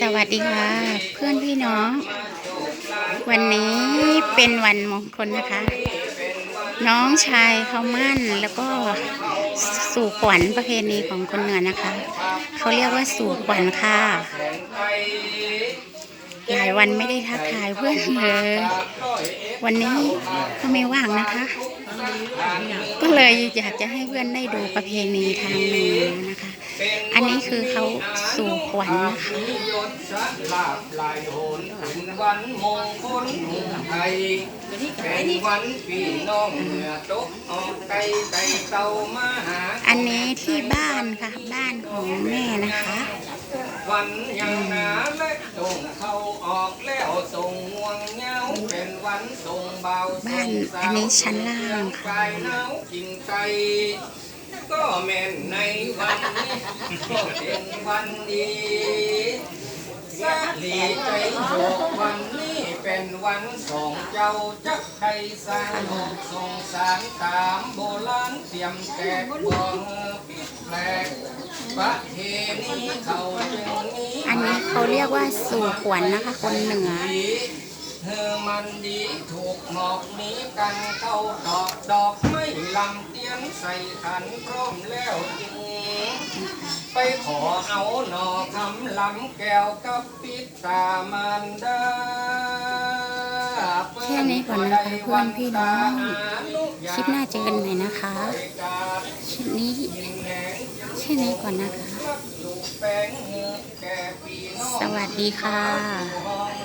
สวัสดีค่ะ เพื่อนพี่น้อง วันนี้เป็นวันมงคลนะคะ น้องชายเขามั่นแล้วก็สู่ขวัญประเพณีของคนเหนือนะคะ เขาเรียกว่าสู่ขวัญค่ะหลายวันไม่ได้ทักทายเพื่อนเลย วันนี้ก็ไม่ว่างนะคะ ก็เลยอยากจะให้เพื่อนได้ดูประเพณีทางเหนือนะคะ อันนี้คือเขาสู่ขวัญนะคะอันนี้ที่บ้านค่ะ บ้านของแม่นะคะวันยังหาและ บาบ้านอันนี้ชั้นล่างค่ะกายหนาวกินไก่ก็แม่นในวันนี้ก็เป็นวันดีสาลีใจโยกวันนี้เป็นวันสองเจ้าจักไทยสร้างโลกสงสารตามโบราณเตรียมแจกบ่เงอปิดแปลกประเพณีเขาจึงนี้อันนี้เขาเรียกว่าสู่ขวัญนะคะคนเหนือ เธอมันดีถูกหมอกหนี้กันเข้าดอกดอกไม่ลำเตียนใส่ขันพร้อมแล้วจึงไปขอเอาหนอคำลำแก้วกับปิดตามันดาแค่นี้ก่อนนะคะเพื่อนพี่น้องคลิปหน้าเจอกันใหม่นะคะคลิปนี้แค่นี้ก่อนนะคะ สวัสดีค่ะ